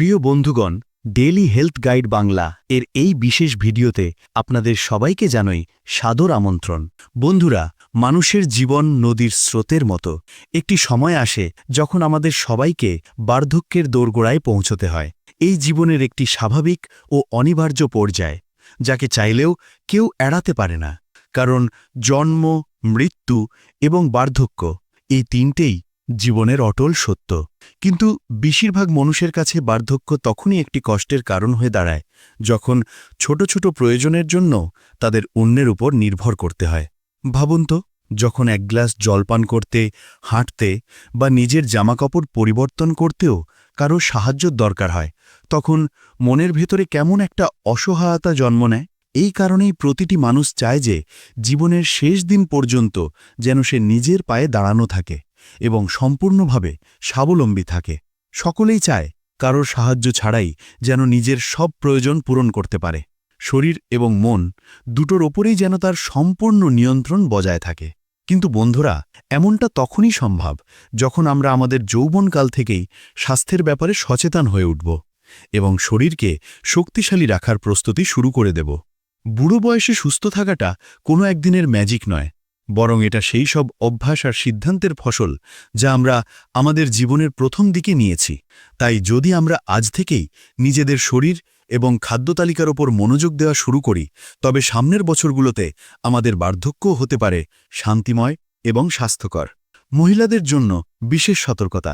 প্রিয় বন্ধুগণ daily health guide Bangla এর এই বিশেষ ভিডিওতে আপনাদের সবাইকে জানাই সাদর আমন্ত্রণ। বন্ধুরা, মানুষের জীবন নদীর স্রোতের মতো। একটি সময় আসে যখন আমাদের সবাইকে বার্ধক্যের দোরগোড়ায় পৌঁছতে হয়। এই জীবনের একটি স্বাভাবিক ও অনিবার্য পর্যায়, যাকে চাইলেও কেউ এড়াতে পারে না। কারণ জন্ম, মৃত্যু এবং বার্ধক্য এই তিনটেই জীবনের অটল সত্য। কিন্তু বেশিরভাগ মানুষের কাছে বার্ধক্য তখনই একটি কষ্টের কারণ হয়ে দাঁড়ায়, যখন ছোট ছোট প্রয়োজনের জন্য তাদের অন্যের উপর নির্ভর করতে হয়। ভাবুন তো, যখন এক গ্লাস জল পান করতে, হাঁটতে বা নিজের জামাকাপড় পরিবর্তন করতেও কারও সাহায্যর দরকার হয়, তখন মনের ভেতরে কেমন একটা অসহায়তা জন্ম নেয়। এই কারণেই প্রতিটি মানুষ চায় যে জীবনের শেষ দিন পর্যন্ত যেন সে নিজের পায়ে দাঁড়ানো থাকে। এবং সম্পূর্ণভাবে স্বাবলম্বী থাকে। সকলেই চায় কারোর সাহায্য ছাড়াই যেন নিজের সব প্রয়োজন পূরণ করতে পারে। শরীর এবং মন দুটোর ওপরেই যেন তার সম্পূর্ণ নিয়ন্ত্রণ বজায় থাকে। কিন্তু বন্ধুরা, এমনটা তখনই সম্ভব যখন আমরা আমাদের যৌবনকাল থেকেই স্বাস্থ্যের ব্যাপারে সচেতন হয়ে উঠব এবং শরীরকে শক্তিশালী রাখার প্রস্তুতি শুরু করে দেব। বুড়ো বয়সে সুস্থ থাকাটা কোনো একদিনের ম্যাজিক নয়। বরং এটা সেই সব অভ্যাস আর সিদ্ধান্তের ফসল যা আমরা আমাদের জীবনের প্রথম দিকে নিয়েছি। তাই যদি আমরা আজ থেকেই নিজেদের শরীর এবং খাদ্য তালিকার ওপর মনোযোগ দেওয়া শুরু করি, তবে সামনের বছরগুলোতে আমাদের বার্ধক্যও হতে পারে শান্তিময় এবং স্বাস্থ্যকর। মহিলাদের জন্য বিশেষ সতর্কতা।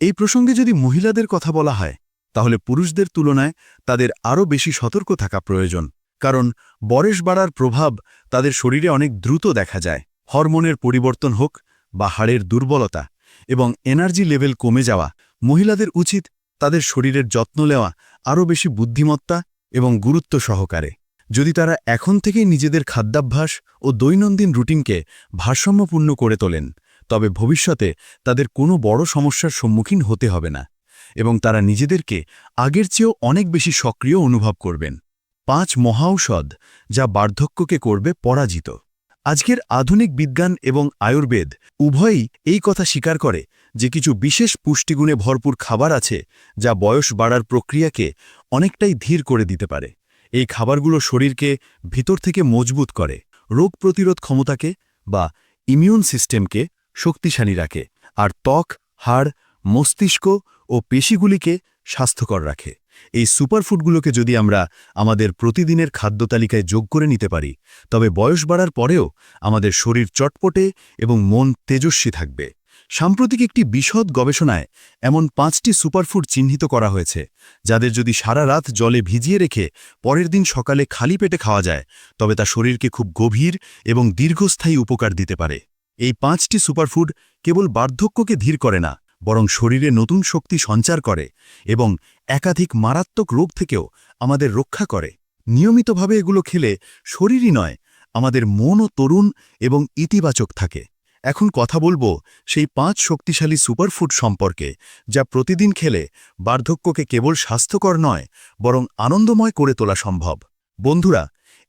এই প্রসঙ্গে যদি মহিলাদের কথা বলা হয়, তাহলে পুরুষদের তুলনায় তাদের আরও বেশি সতর্ক থাকা প্রয়োজন, কারণ বয়স বাড়ার প্রভাব তাদের শরীরে অনেক দ্রুত দেখা যায়। হরমোনের পরিবর্তন হোক বা হাড়ের দুর্বলতা এবং এনার্জি লেভেল কমে যাওয়া, মহিলাদের উচিত তাদের শরীরের যত্ন নেওয়া আরও বেশি বুদ্ধিমত্তা এবং গুরুত্ব সহকারে। যদি তারা এখন থেকেই নিজেদের খাদ্যাভ্যাস ও দৈনন্দিন রুটিনকে ভারসাম্যপূর্ণ করে তোলেন, তবে ভবিষ্যতে তাদের কোনো বড় সমস্যার সম্মুখীন হতে হবে না এবং তারা নিজেদেরকে আগের চেয়েও অনেক বেশি সক্রিয় অনুভব করবেন। পাঁচ মহাঔষধ যা বার্ধক্যকে করবে পরাজিত। আজকের আধুনিক বিজ্ঞান এবং আয়ুর্বেদ উভয়ই এই কথা স্বীকার করে যে কিছু বিশেষ পুষ্টিগুণে ভরপুর খাবার আছে যা বয়স বাড়ার প্রক্রিয়াকে অনেকটাই ধীর করে দিতে পারে। এই খাবারগুলো শরীরকে ভিতর থেকে মজবুত করে, রোগ প্রতিরোধ ক্ষমতাকে বা ইমিউন সিস্টেমকে শক্তিশালী রাখে, আর ত্বক, হাড়, মস্তিষ্ক ও পেশিগুলিকে স্বাস্থ্যকর রাখে। এই সুপারফুডগুলোকে যদি আমরা আমাদের প্রতিদিনের খাদ্য তালিকায় যোগ করে নিতে পারি, তবে বয়স বাড়ার পরেও আমাদের শরীর চটপটে এবং মন তেজস্বী থাকবে। সাম্প্রতিক একটি বিশদ গবেষণায় এমন পাঁচটি সুপারফুড চিহ্নিত করা হয়েছে, যাদের যদি সারা রাত জলে ভিজিয়ে রেখে পরের দিন সকালে খালি পেটে খাওয়া যায়, তবে তা শরীরকে খুব গভীর এবং দীর্ঘস্থায়ী উপকার দিতে পারে। এই পাঁচটি সুপারফুড কেবল বার্ধক্যকে ধীর করে না বরং শরীরে নতুন শক্তি সঞ্চার করে এবং একাধিক মারাত্মক রোগ থেকেও আমাদের রক্ষা করে। নিয়মিতভাবে এগুলো খেলে শরীরই নয়, আমাদের মনও তরুণ এবং ইতিবাচক থাকে। এখন কথা বলব সেই পাঁচ শক্তিশালী সুপারফুড সম্পর্কে, যা প্রতিদিন খেলে বার্ধক্যকে কেবল স্বাস্থ্যকর নয়, বরং আনন্দময় করে তোলা সম্ভব। বন্ধুরা,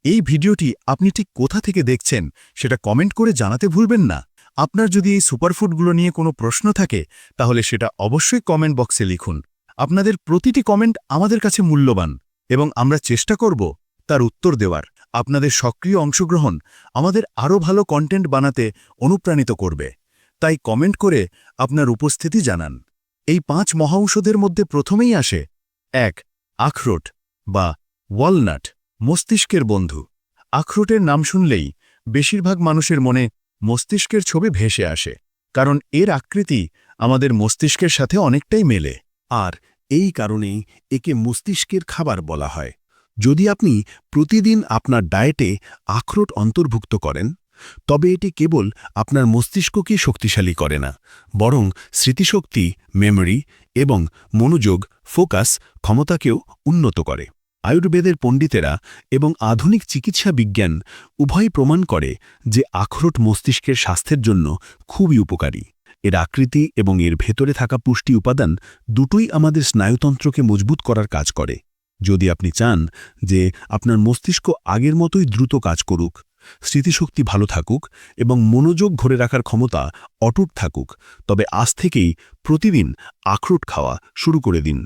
এই ভিডিওটি আপনি ঠিক কোথা থেকে দেখছেন সেটা কমেন্ট করে জানাতে ভুলবেন না। আপনার যদি এই সুপারফুডগুলো নিয়ে কোনো প্রশ্ন থাকে, তাহলে সেটা অবশ্যই কমেন্ট বক্সে লিখুন। আপনাদের প্রতিটি কমেন্ট আমাদের কাছে মূল্যবান এবং আমরা চেষ্টা করব তার উত্তর দেওয়ার। আপনাদের সক্রিয় অংশগ্রহণ আমাদের আরও ভালো কন্টেন্ট বানাতে অনুপ্রাণিত করবে। তাই কমেন্ট করে আপনার উপস্থিতি জানান। এই পাঁচ মহাঔষধের মধ্যে প্রথমেই আসে এক, আখরোট বা ওয়ালনাট, মস্তিষ্কের বন্ধু। আখরোটের নাম শুনলেই বেশিরভাগ মানুষের মনে মস্তিষ্কের ছবি ভেসে আসে, কারণ এর আকৃতি আমাদের মস্তিষ্কের সাথে অনেকটাই মেলে। আর এই কারণেই একে মস্তিষ্কের খাবার বলা হয়। যদি আপনি প্রতিদিন আপনার ডায়েটে আখরোট অন্তর্ভুক্ত করেন, তবে এটি কেবল আপনার মস্তিষ্ককে শক্তিশালী করে না, বরং স্মৃতিশক্তি, মেমরি এবং মনোযোগ, ফোকাস ক্ষমতাকেও উন্নত করে। আয়ুর্বেদের পণ্ডিতেরা এবং আধুনিক চিকিৎসা বিজ্ঞান উভয় প্রমাণ করে যে আখরোট মস্তিষ্কের স্বাস্থ্যের জন্য খুবই উপকারী। এর আকৃতি এবং এর ভেতরে থাকা পুষ্টি উপাদান দুটোই আমাদের স্নায়ুতন্ত্রকে মজবুত করার কাজ করে। যদি আপনি চান যে আপনার মস্তিষ্ক আগের মতোই দ্রুত কাজ করুক, স্মৃতিশক্তি ভালো থাকুক এবং মনোযোগ ধরে রাখার ক্ষমতা অটুট থাকুক, তবে আজ থেকেই প্রতিদিন আখরোট খাওয়া শুরু করে দিন,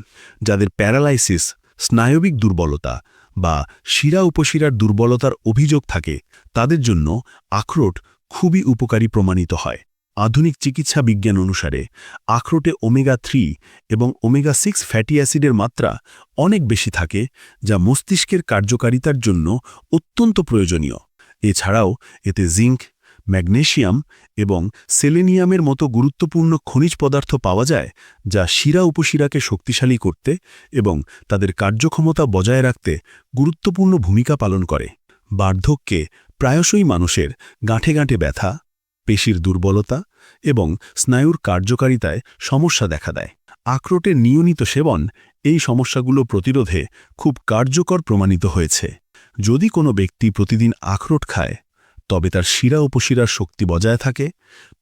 যাদের প্যারালাইসিস স্নায়বিক দুর্বলতা বা শিরা উপশিরার দুর্বলতার অভিযোগ থাকে, তাদের জন্য আখরোট খুবই উপকারী প্রমাণিত হয়। আধুনিক চিকিৎসা বিজ্ঞান অনুসারে, আখরোটে ওমেগা থ্রি এবং ওমেগা সিক্স ফ্যাটি অ্যাসিডের মাত্রা অনেক বেশি থাকে, যা মস্তিষ্কের কার্যকারিতার জন্য অত্যন্ত প্রয়োজনীয়। এছাড়াও, এতে জিঙ্ক ম্যাগনেশিয়াম এবং সেলেনিয়ামের মতো গুরুত্বপূর্ণ খনিজ পদার্থ পাওয়া যায়, যা শিরা উপশিরাকে শক্তিশালী করতে এবং তাদের কার্যক্ষমতা বজায় রাখতে গুরুত্বপূর্ণ ভূমিকা পালন করে। বার্ধক্যে প্রায়শই মানুষের গাঁঠে গাঁঠে ব্যথা, পেশির দুর্বলতা এবং স্নায়ুর কার্যকারিতায় সমস্যা দেখা দেয়। আখরোটের নিয়মিত সেবন এই সমস্যাগুলো প্রতিরোধে খুব কার্যকর প্রমাণিত হয়েছে। যদি কোনো ব্যক্তি প্রতিদিন আখরোট খায় তবে তার শিরা উপশিরার শক্তি বজায় থাকে,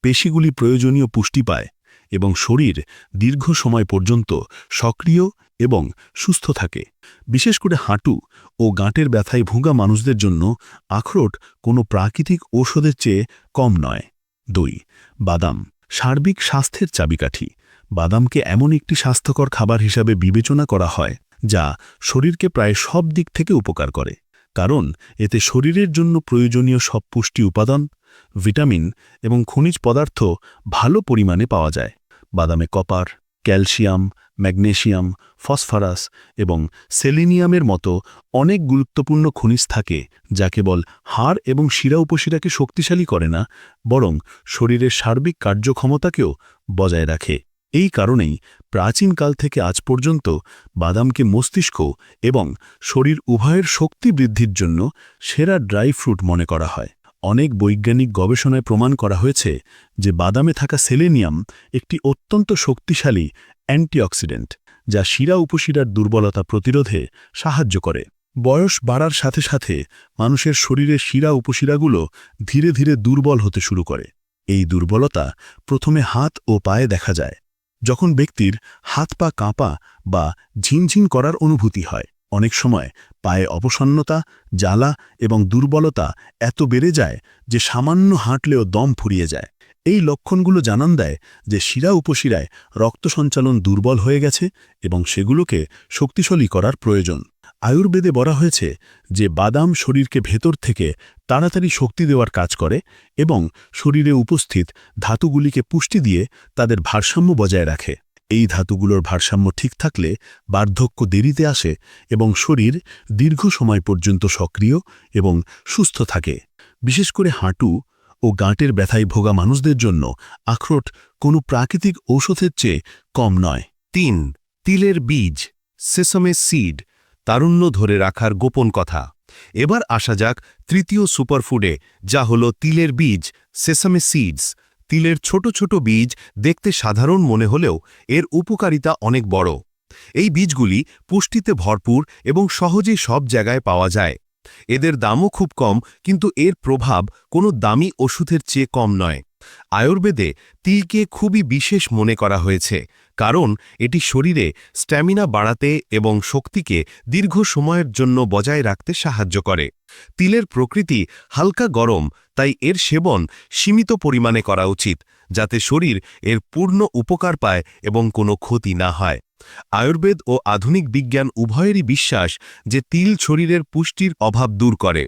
পেশিগুলি প্রয়োজনীয় পুষ্টি পায় এবং শরীর দীর্ঘ সময় পর্যন্ত সক্রিয় এবং সুস্থ থাকে। বিশেষ করে হাঁটু ও গাঁটের ব্যথায় ভুগা মানুষদের জন্য আখরোট কোনো প্রাকৃতিক ঔষধের চেয়ে কম নয়। দুই, বাদাম। সার্বিক স্বাস্থ্যের চাবিকাঠি। বাদামকে এমন একটি স্বাস্থ্যকর খাবার হিসাবে বিবেচনা করা হয়, যা শরীরকে প্রায় সব দিক থেকে উপকার করে। কারণ এতে শরীরের জন্য প্রয়োজনীয় সব পুষ্টি উপাদান, ভিটামিন এবং খনিজ পদার্থ ভালো পরিমাণে পাওয়া যায়। বাদামে কপার, ক্যালসিয়াম ম্যাগনেশিয়াম ফসফরাস এবং সেলিনিয়ামের মতো অনেক গুরুত্বপূর্ণ খনিজ থাকে যা কেবল হাড় এবং শিরা উপশিরাকে শক্তিশালী করে না, বরং শরীরের সার্বিক কার্যক্ষমতাকেও বজায় রাখে। এই কারণেই প্রাচীনকাল থেকে আজ পর্যন্ত বাদামকে মস্তিষ্ক এবং শরীর উভয়ের শক্তি বৃদ্ধির জন্য সেরা ড্রাই ফ্রুট মনে করা হয়। অনেক বৈজ্ঞানিক গবেষণায় প্রমাণ করা হয়েছে যে বাদামে থাকা সেলেনিয়াম একটি অত্যন্ত শক্তিশালী অ্যান্টিঅক্সিডেন্ট, যা শিরা উপশিরার দুর্বলতা প্রতিরোধে সাহায্য করে। বয়স বাড়ার সাথে সাথে মানুষের শরীরের শিরা উপশিরাগুলো ধীরে ধীরে দুর্বল হতে শুরু করে। এই দুর্বলতা প্রথমে হাত ও পায়ে দেখা যায়। যখন ব্যক্তির হাত পা কাঁপা বা ঝিনঝিন করার অনুভূতি হয়, অনেক সময় পায়ে অবসন্নতা, জ্বালা এবং দুর্বলতা এত বেড়ে যায় যে সামান্য হাঁটলেও দম ফুরিয়ে যায়। এই লক্ষণগুলো জানান দেয় যে শিরা উপশিরায় রক্ত সঞ্চালন দুর্বল হয়ে গেছে এবং সেগুলোকে শক্তিশালী করার প্রয়োজন। আয়ুর্বেদে বলা হয়েছে যে বাদাম শরীরকে ভেতর থেকে তাড়াতাড়ি শক্তি দেওয়ার কাজ করে এবং শরীরে উপস্থিত ধাতুগুলিকে পুষ্টি দিয়ে তাদের ভারসাম্য বজায় রাখে। এই ধাতুগুলোর ভারসাম্য ঠিক থাকলে বার্ধক্য দেরিতে আসে এবং শরীর দীর্ঘ সময় পর্যন্ত সক্রিয় এবং সুস্থ থাকে। বিশেষ করে হাঁটু ও গাঁটের ব্যথায় ভোগা মানুষদের জন্য আখরোট কোনো প্রাকৃতিক ঔষধের চেয়ে কম নয়। তিন, তিলের বীজ সেসমে সিড তারুণ্য ধরে রাখার গোপন কথা। এবার আসা যাক তৃতীয় সুপারফুডে, যা হল তিলের বীজ, সেসামে সিডস। তিলের ছোট ছোট বীজ দেখতে সাধারণ মনে হলেও এর উপকারিতা অনেক বড়। এই বীজগুলি পুষ্টিতে ভরপুর এবং সহজেই সব জায়গায় পাওয়া যায়। এদের দামও খুব কম, কিন্তু এর প্রভাব কোনো দামি ওষুধের চেয়ে কম নয়। আয়ুর্বেদে তিলকে খুবই বিশেষ মনে করা হয়েছে। কারণ এটি শরীরে স্ট্যামিনা বাড়াতে এবং শক্তিকে দীর্ঘ সময়ের জন্য বজায় রাখতে সাহায্য করে। তিলের প্রকৃতি হালকা গরম, তাই এর সেবন সীমিত পরিমাণে করা উচিত, যাতে শরীর এর পূর্ণ উপকার পায় এবং কোনো ক্ষতি না হয়। আয়ুর্বেদ ও আধুনিক বিজ্ঞান উভয়েরই বিশ্বাস যে তিল শরীরের পুষ্টির অভাব দূর করে।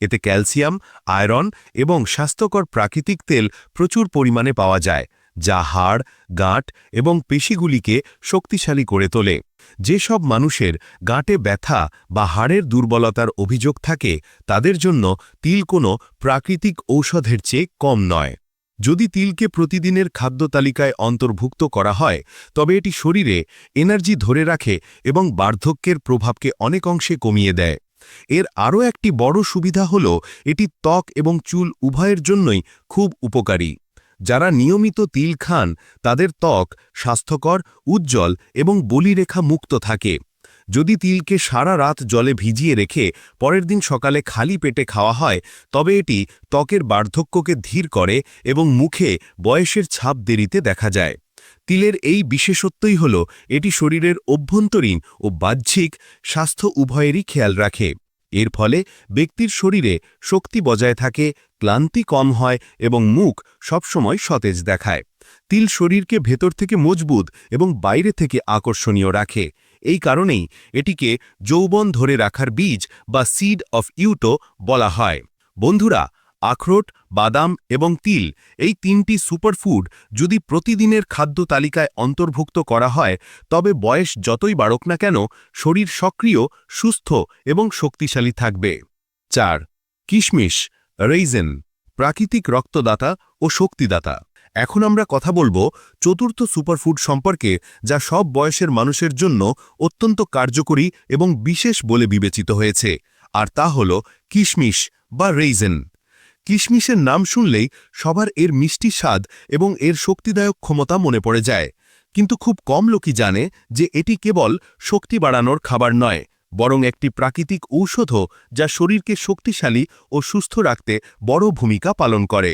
এতে ক্যালসিয়াম, আয়রন এবং স্বাস্থ্যকর প্রাকৃতিক তেল প্রচুর পরিমাণে পাওয়া যায়। যা হাড়, গাঁট এবং পেশিগুলিকে শক্তিশালী করে তোলে। যেসব মানুষের গাঁটে ব্যথা বা হাড়ের দুর্বলতার অভিযোগ থাকে, তাদের জন্য তিল কোনো প্রাকৃতিক ঔষধের চেয়ে কম নয়। যদি তিলকে প্রতিদিনের খাদ্য তালিকায় অন্তর্ভুক্ত করা হয়, তবে এটি শরীরে এনার্জি ধরে রাখে এবং বার্ধক্যের প্রভাবকে অনেক অংশে কমিয়ে দেয়। এর আরও একটি বড় সুবিধা হল, এটি ত্বক এবং চুল উভয়ের জন্যই খুব উপকারী। যারা নিয়মিত তিল খান, তাদের ত্বক স্বাস্থ্যকর, উজ্জ্বল এবং বলিরেখা মুক্ত থাকে। যদি তিলকে সারা রাত জলে ভিজিয়ে রেখে পরের দিন সকালে খালি পেটে খাওয়া হয়, তবে এটি ত্বকের বার্ধক্যকে ধীর করে এবং মুখে বয়সের ছাপ দেরিতে দেখা যায়। তিলের এই বিশেষত্বই হল, এটি শরীরের অভ্যন্তরীণ ও বাহ্যিক স্বাস্থ্য উভয়েরই খেয়াল রাখে। এর ফলে ব্যক্তির শরীরে শক্তি বজায় থাকে, ক্লান্তি কম হয় এবং মুখ সবসময় সতেজ দেখায়। তিল শরীরকে ভেতর থেকে মজবুত এবং বাইরে থেকে আকর্ষণীয় রাখে। এই কারণেই এটিকে যৌবন ধরে রাখার বীজ বা সিড অফ ইউটো বলা হয়। বন্ধুরা আখরোট, বাদাম এবং তিল এই তিনটি সুপারফুড যদি প্রতিদিনের খাদ্য তালিকায় অন্তর্ভুক্ত করা হয়, তবে বয়স যতই বাড়ক না কেন, শরীর সক্রিয়, সুস্থ এবং শক্তিশালী থাকবে। চার, কিশমিশ রেইজেন প্রাকৃতিক রক্তদাতা ও শক্তিদাতা। এখন আমরা কথা বলব চতুর্থ সুপারফুড সম্পর্কে, যা সব বয়সের মানুষের জন্য অত্যন্ত কার্যকরী এবং বিশেষ বলে বিবেচিত হয়েছে, আর তা হল কিশমিশ বা রেইজেন কিশমিশের নাম শুনলেই সবার এর মিষ্টি স্বাদ এবং এর শক্তিদায়ক ক্ষমতা মনে পড়ে যায়। কিন্তু খুব কম লোকই জানে যে এটি কেবল শক্তি বাড়ানোর খাবার নয়, বরং একটি প্রাকৃতিক ঔষধও যা শরীরকে শক্তিশালী ও সুস্থ রাখতে বড় ভূমিকা পালন করে।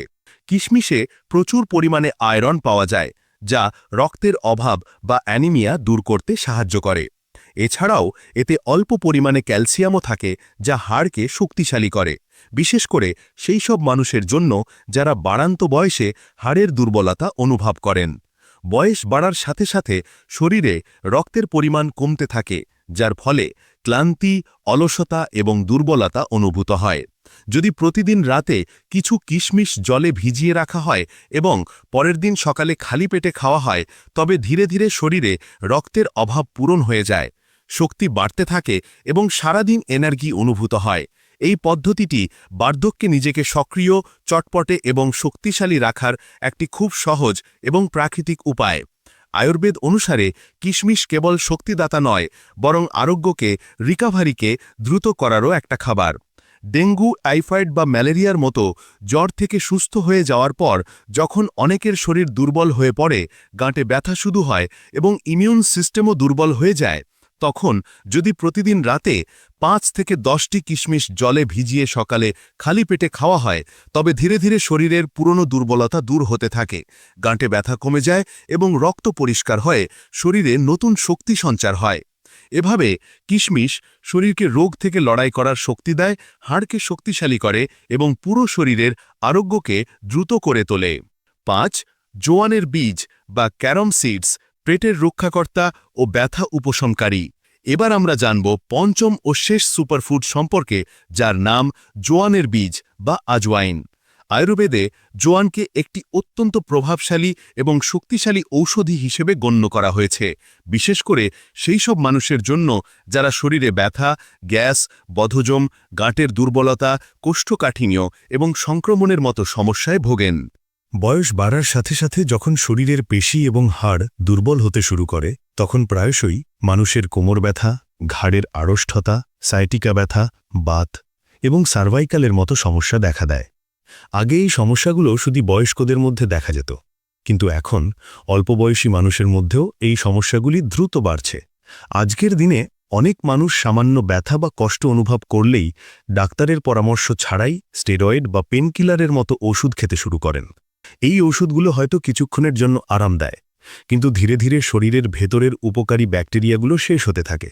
কিশমিশে প্রচুর পরিমাণে আয়রন পাওয়া যায়, যা রক্তের অভাব বা অ্যানিমিয়া দূর করতে সাহায্য করে। এছাড়াও এতে অল্প পরিমাণে ক্যালসিয়ামও থাকে, যা হাড়কে শক্তিশালী করে। বিশেষ করে সেই সব মানুষের জন্য যারা বাড়ান্ত বয়সে হাড়ের দুর্বলতা অনুভব করেন। বয়স বাড়ার সাথে সাথে শরীরে রক্তের পরিমাণ কমতে থাকে, যার ফলে ক্লান্তি, অলসতা এবং দুর্বলতা অনুভূত হয়। যদি প্রতিদিন রাতে কিছু কিশমিশ জলে ভিজিয়ে রাখা হয় এবং পরের দিন সকালে খালি পেটে খাওয়া হয়, তবে ধীরে ধীরে শরীরে রক্তের অভাব পূরণ হয়ে যায়। শক্তি বাড়তে থাকে এবং সারাদিন এনার্জি অনুভূত হয়। এই পদ্ধতিটি বার্ধক্যে নিজেকে সক্রিয়, চটপটে এবং শক্তিশালী রাখার একটি খুব সহজ এবং প্রাকৃতিক উপায়। আয়ুর্বেদ অনুসারে কিশমিশ কেবল শক্তিদাতা নয়, বরং আরোগ্যকে, রিকাভারিকে দ্রুত করারও একটা খাবার। ডেঙ্গু, টাইফয়েড বা ম্যালেরিয়ার মতো জ্বর থেকে সুস্থ হয়ে যাওয়ার পর যখন অনেকের শরীর দুর্বল হয়ে পড়ে, গাঁটে ব্যথা শুধু হয় এবং ইমিউন সিস্টেমও দুর্বল হয়ে যায় তখন যদি প্রতিদিন রাতে পাঁচ থেকে দশটি কিশমিশ জলে ভিজিয়ে সকালে খালি পেটে খাওয়া হয়, তবে ধীরে ধীরে শরীরের পুরনো দুর্বলতা দূর হতে থাকে, গাঁটে ব্যথা কমে যায় এবং রক্ত পরিষ্কার হয়ে, শরীরে নতুন শক্তি সঞ্চার হয়। এভাবে কিশমিশ শরীরকে রোগ থেকে লড়াই করার শক্তি দেয়, হাড়কে শক্তিশালী করে এবং পুরো শরীরের আরোগ্যকে দ্রুত করে তোলে। পাঁচ, জোয়ানের বীজ বা ক্যারম সিডস পেটের রক্ষাকর্তা ও ব্যথা উপশমকারী। এবার আমরা জানব পঞ্চম ও শেষ সুপারফুড সম্পর্কে, যার নাম জোয়ানের বীজ বা আজওয়াইন। আয়ুর্বেদে জোয়ানকে একটি অত্যন্ত প্রভাবশালী এবং শক্তিশালী ঔষধি হিসেবে গণ্য করা হয়েছে। বিশেষ করে সেই সব মানুষের জন্য যারা শরীরে ব্যথা, গ্যাস বধজম গাঁটের দুর্বলতা, কোষ্ঠকাঠিন্য এবং সংক্রমণের মতো সমস্যায় ভোগেন। বয়স বাড়ার সাথে সাথে যখন শরীরের পেশি এবং হাড় দুর্বল হতে শুরু করে, তখন প্রায়শই মানুষের কোমর ব্যথা, ঘাড়ের আড়ষ্ঠতা সাইটিকা ব্যথা, বাত এবং সার্ভাইকালের মতো সমস্যা দেখা দেয়। আগে এই সমস্যাগুলো শুধু বয়স্কদের মধ্যে দেখা যেত। কিন্তু এখন অল্প বয়সী মানুষের মধ্যেও এই সমস্যাগুলি দ্রুত বাড়ছে। আজকের দিনে অনেক মানুষ সামান্য ব্যথা বা কষ্ট অনুভব করলেই ডাক্তারের পরামর্শ ছাড়াই স্টেরয়েড বা পেনকিলারের মতো ওষুধ খেতে শুরু করেন। এই ওষুধগুলো হয়তো কিছুক্ষণের জন্য আরাম দেয়, কিন্তু ধীরে ধীরে শরীরের ভেতরের উপকারী ব্যাকটেরিয়াগুলো শেষ হতে থাকে।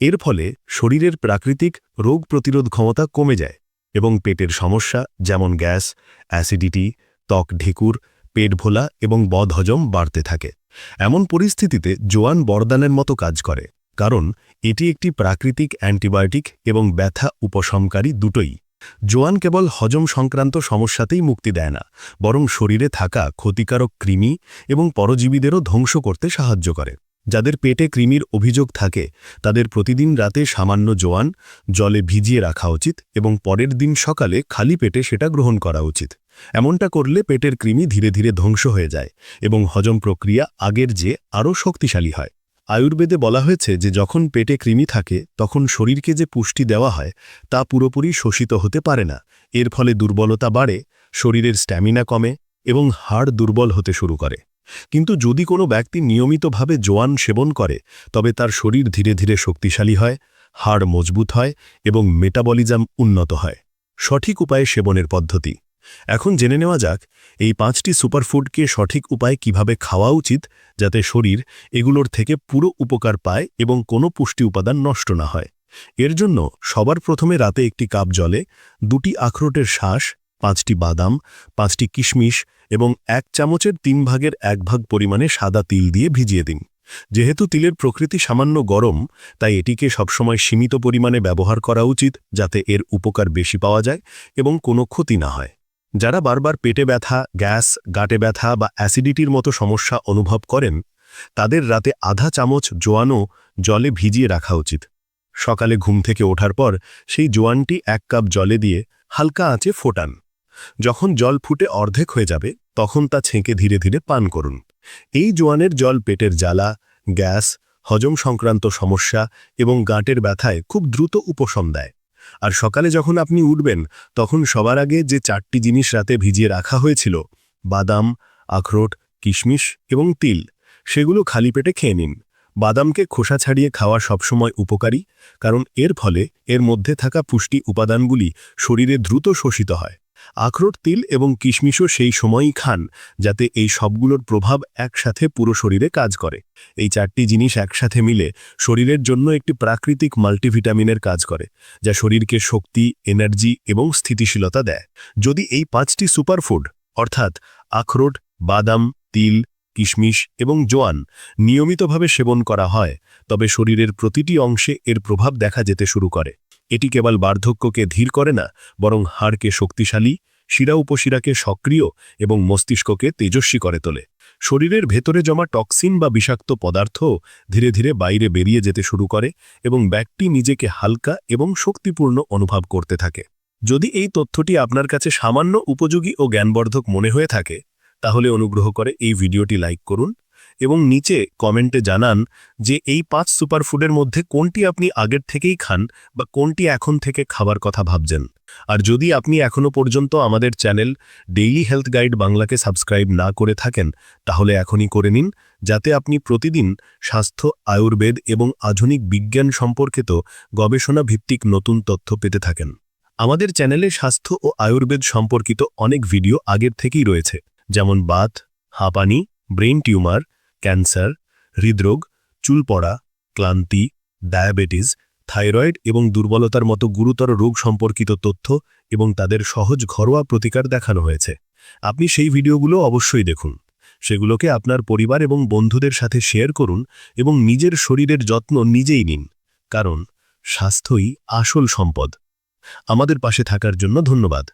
এর ফলে শরীরের প্রাকৃতিক রোগ প্রতিরোধ ক্ষমতা কমে যায় এবং পেটের সমস্যা যেমন গ্যাস, অ্যাসিডিটি, ত্বক ঢেকুর, পেট ভোলা এবং বদহজম বাড়তে থাকে। এমন পরিস্থিতিতে জোয়ান বরদানের মতো কাজ করে, কারণ এটি একটি প্রাকৃতিক অ্যান্টিবায়োটিক এবং ব্যথা উপশমকারী দুটোই। জোয়ান কেবল হজম সংক্রান্ত সমস্যাতেই মুক্তি দেয় না, বরং শরীরে থাকা ক্ষতিকারক কৃমি এবং পরজীবীদেরও ধ্বংস করতে সাহায্য করে। যাদের পেটে কৃমির অভিযোগ থাকে, তাদের প্রতিদিন রাতে সামান্য জোয়ান জলে ভিজিয়ে রাখা উচিত এবং পরের দিন সকালে খালি পেটে সেটা গ্রহণ করা উচিত। এমনটা করলে পেটের কৃমি ধীরে ধীরে ধ্বংস হয়ে যায় এবং হজম প্রক্রিয়া আগের যে আরও শক্তিশালী হয়। আয়ুর্বেদে বলা হয়েছে যে, যখন পেটে কৃমি থাকে, তখন শরীরকে যে পুষ্টি দেওয়া হয়, তা পুরোপুরি শোষিত হতে পারে না। এর ফলে দুর্বলতা বাড়ে, শরীরের স্ট্যামিনা কমে এবং হাড় দুর্বল হতে শুরু করে। কিন্তু যদি কোনো ব্যক্তি নিয়মিতভাবে জোয়ান সেবন করে, তবে তার শরীর ধীরে ধীরে শক্তিশালী হয়, হাড় মজবুত হয় এবং মেটাবলিজম উন্নত হয়। সঠিক উপায়ে সেবনের পদ্ধতি। এখন জেনে নেওয়া যাক, এই পাঁচটি সুপারফুডকে সঠিক উপায়ে কীভাবে খাওয়া উচিত যাতে শরীর এগুলোর থেকে পুরো উপকার পায় এবং কোনো পুষ্টি উপাদান নষ্ট না হয়। এর জন্য সবার প্রথমে রাতে একটি কাপ জলে দুটি আখরোটের শ্বাস পাঁচটি বাদাম, পাঁচটি কিশমিশ এবং এক চামচের তিন ভাগের এক ভাগ পরিমাণে সাদা তিল দিয়ে ভিজিয়ে দিন। যেহেতু তিলের প্রকৃতি সামান্য গরম, তাই এটিকে সবসময় সীমিত পরিমাণে ব্যবহার করা উচিত যাতে এর উপকার বেশি পাওয়া যায় এবং কোনো ক্ষতি না হয়। যারা বারবার পেটে ব্যথা, গ্যাস, গাটে ব্যথা বা অ্যাসিডিটির মতো সমস্যা অনুভব করেন, তাদের রাতে আধা চামচ জোয়ানো জলে ভিজিয়ে রাখা উচিত। সকালে ঘুম থেকে ওঠার পর সেই জোয়ানটি এক কাপ জলে দিয়ে হালকা আঁচে ফোটান। যখন জল ফুটে অর্ধেক হয়ে যাবে, তখন তা ছেঁকে ধীরে ধীরে পান করুন। এই জোয়ানের জল পেটের জ্বালা, গ্যাস, হজম সংক্রান্ত সমস্যা এবং গাঁটের ব্যথায় খুব দ্রুত উপশম দেয়। আর সকালে যখন আপনি উঠবেন, তখন সবার আগে যে চারটি জিনিস রাতে ভিজিয়ে রাখা হয়েছিল, বাদাম, আখরোট, কিশমিশ এবং তিল, সেগুলো খালি পেটে খেয়ে নিন। বাদামকে খোসা ছাড়িয়ে খাওয়া সবসময় উপকারী, কারণ এর ফলে এর মধ্যে থাকা পুষ্টি উপাদানগুলি শরীরে দ্রুত শোষিত হয়। আখরোট, তিল এবং কিশমিশও সেই সময়ই খান, যাতে এই সবগুলোর প্রভাব একসাথে পুরো শরীরে কাজ করে। এই চারটি জিনিস একসাথে মিলে শরীরের জন্য একটি প্রাকৃতিক মাল্টিভিটামিনের কাজ করে, যা শরীরকে শক্তি, এনার্জি এবং স্থিতিশীলতা দেয়। যদি এই পাঁচটি সুপারফুড, অর্থাৎ আখরোট, বাদাম, তিল, কিশমিশ এবং জোয়ান, নিয়মিতভাবে সেবন করা হয়, তবে শরীরের প্রতিটি অংশে এর প্রভাব দেখা যেতে শুরু করে। এটি কেবল বার্ধক্যকে ধীর করে না, বরং হাড়কে শক্তিশালী, শিরা উপশিরাকে সক্রিয় এবং মস্তিষ্ককে তেজস্বী করে তোলে। শরীরের ভেতরে জমা টক্সিন বা বিষাক্ত পদার্থ ধীরে ধীরে বাইরে বেরিয়ে যেতে শুরু করে এবং ব্যাগটি নিজেকে হালকা এবং শক্তিপূর্ণ অনুভব করতে থাকে। যদি এই তথ্যটি আপনার কাছে সামান্য উপযোগী ও জ্ঞানবর্ধক মনে হয়ে থাকে, তাহলে অনুগ্রহ করে এই ভিডিওটি লাইক করুন এবং নিচে কমেন্টে জানান যে এই পাঁচ সুপারফুডের মধ্যে কোনটি আপনি আগের থেকেই খান বা কোনটি এখন থেকে খাবার কথা ভাবছেন। আর যদি আপনি এখনও পর্যন্ত আমাদের চ্যানেল ডেইলি হেলথ গাইড বাংলাকে সাবস্ক্রাইব না করে থাকেন, তাহলে এখনই করে নিন, যাতে আপনি প্রতিদিন স্বাস্থ্য, আয়ুর্বেদ এবং আধুনিক বিজ্ঞান সম্পর্কিত গবেষণা ভিত্তিক নতুন তথ্য পেতে থাকেন। আমাদের চ্যানেলে স্বাস্থ্য ও আয়ুর্বেদ সম্পর্কিত অনেক ভিডিও আগের থেকেই রয়েছে, যেমন বাত, হাঁপানি ব্রেন টিউমার ক্যান্সার, হৃদরোগ, চুল পড়া, ক্লান্তি, ডায়াবেটিস, থাইরয়েড এবং দুর্বলতার মতো গুরুতর রোগ সম্পর্কিত তথ্য এবং তাদের সহজ ঘরোয়া প্রতিকার দেখানো হয়েছে। আপনি সেই ভিডিওগুলো অবশ্যই দেখুন। সেগুলোকে আপনার পরিবার এবং বন্ধুদের সাথে শেয়ার করুন এবং নিজের শরীরের যত্ন নিজেই নিন, কারণ স্বাস্থ্যই আসল সম্পদ। আমাদের পাশে থাকার জন্য ধন্যবাদ।